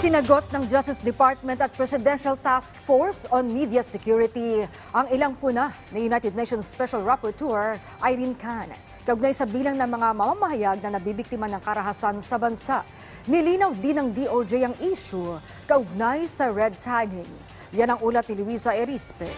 Sinagot ng Justice Department at Presidential Task Force on Media Security ang ilang puna ni United Nations Special Rapporteur Irene Khan. Kaugnay sa bilang ng mga mamamahayag na nabibiktima ng karahasan sa bansa. Nilinaw din ng DOJ ang issue kaugnay sa red tagging. Yan ang ulat ni Luisa Erispe.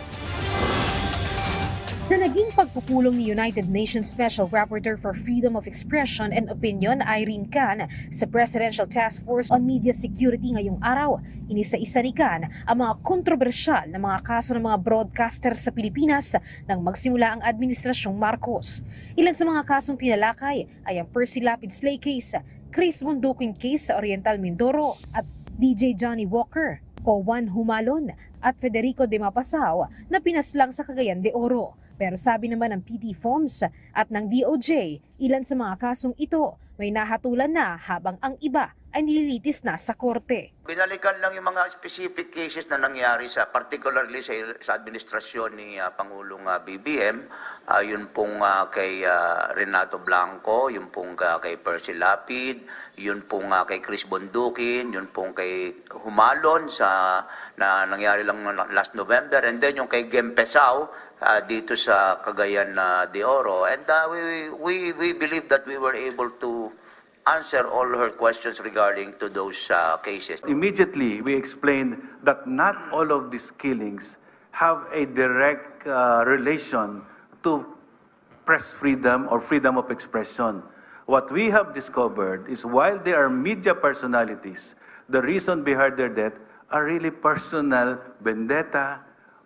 Sa naging pagpupulong ni United Nations Special Rapporteur for Freedom of Expression and Opinion Irene Khan sa Presidential Task Force on Media Security ngayong araw, inisa-isa ni Khan ang mga kontrobersyal na mga kaso ng mga broadcaster sa Pilipinas nang magsimula ang Administrasyong Marcos. Ilan sa mga kasong tinalakay ay ang Percy Lapid Slay case, Chris Mundukin case sa Oriental Mindoro at DJ Johnny Walker o Juan Humalon at Federico de Mapasao na pinaslang sa Cagayan de Oro. Pero sabi naman ng PT Forms at ng DOJ, ilan sa mga kasong ito may nahatulan na habang ang iba ay nililitis na sa korte. Binalikan lang yung mga specific cases na nangyari sa particularly sa, sa administrasyon ni ah, Pangulong ah, BBM, Ah, yun pong ah, kay ah, Renato Blanco, yun pong ah, kay Percy Lapid, yun pong ah, kay Chris Bondukin, yun pong kay Humalon sa na nangyari lang last November and then yung kay Gempesao ah, dito sa Cagayan ah, de Oro and ah, we, we we believe that we were able to answer all her questions regarding to those uh, cases. Immediately, we explained that not all of these killings have a direct uh, relation to press freedom or freedom of expression. What we have discovered is while they are media personalities, the reason behind their death are really personal vendetta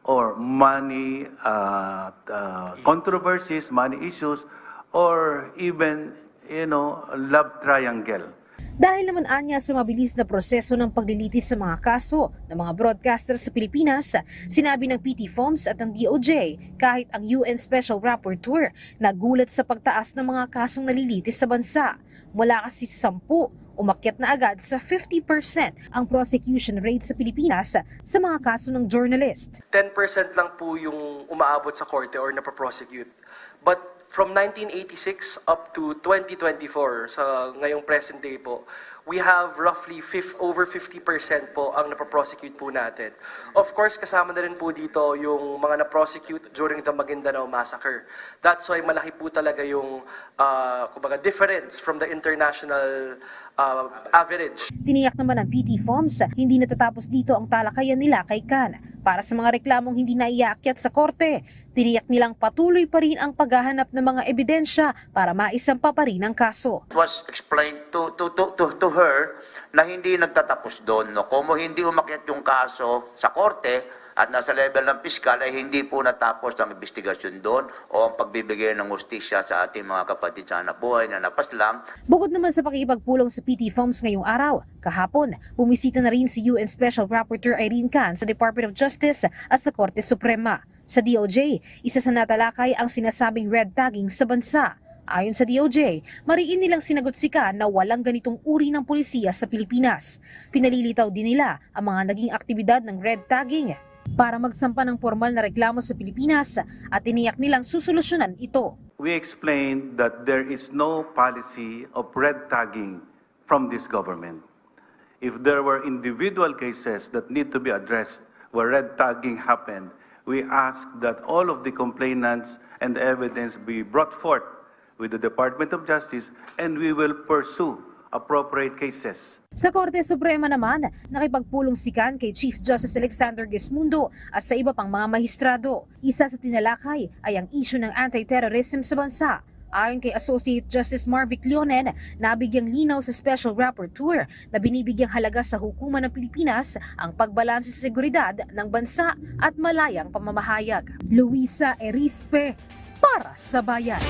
or money uh, uh, controversies, money issues, or even, you know, love triangle. Dahil naman anya sa mabilis na proseso ng paglilitis sa mga kaso ng mga broadcaster sa Pilipinas, sinabi ng PT Forms at ng DOJ kahit ang UN Special Rapporteur nagulat sa pagtaas ng mga kasong nalilitis sa bansa. Mula kasi sa 10, umakyat na agad sa 50% ang prosecution rate sa Pilipinas sa mga kaso ng journalist. 10% lang po yung umaabot sa korte or napaprosecute. But from 1986 up to 2024, sa ngayong present day po, we have roughly fif- over 50% po ang napaprosecute po natin. Of course, kasama na rin po dito yung mga naprosecute during the Maguindanao Massacre. That's why malaki po talaga yung uh, kumbaga, difference from the international uh, average. Tiniyak naman ng PT Forms, hindi natatapos dito ang talakayan nila kay Kan. Para sa mga reklamong hindi naiakyat sa korte, tiniyak nilang patuloy pa rin ang paghahanap ng mga ebidensya para maisampa pa rin ang kaso. It was explained to, to, to, to, to her na hindi nagtatapos doon. No? Kung hindi umakyat yung kaso sa korte at nasa level ng piskal ay hindi po natapos ang investigasyon doon o ang pagbibigay ng hustisya sa ating mga kapatid sa buhay na napaslang Bukod naman sa pakikipagpulong sa PT Forms ngayong araw, kahapon, bumisita na rin si UN Special Rapporteur Irene Khan sa Department of Justice at sa Korte Suprema. Sa DOJ, isa sa natalakay ang sinasabing red tagging sa bansa. Ayon sa DOJ, mariin nilang sinagot si Khan na walang ganitong uri ng pulisya sa Pilipinas. Pinalilitaw din nila ang mga naging aktibidad ng red tagging para magsampa ng formal na reklamo sa Pilipinas at tiniyak nilang susolusyonan ito. We explained that there is no policy of red tagging from this government. If there were individual cases that need to be addressed where red tagging happened, we ask that all of the complainants and evidence be brought forth with the Department of Justice and we will pursue appropriate cases. Sa Korte Suprema naman, nakipagpulong si Kan kay Chief Justice Alexander Gesmundo at sa iba pang mga mahistrado. Isa sa tinalakay ay ang issue ng anti-terrorism sa bansa. Ayon kay Associate Justice Marvic Leonen, nabigyang linaw sa Special Rapporteur na binibigyang halaga sa hukuman ng Pilipinas ang pagbalanse sa seguridad ng bansa at malayang pamamahayag. Luisa Erispe, para sa Bayan.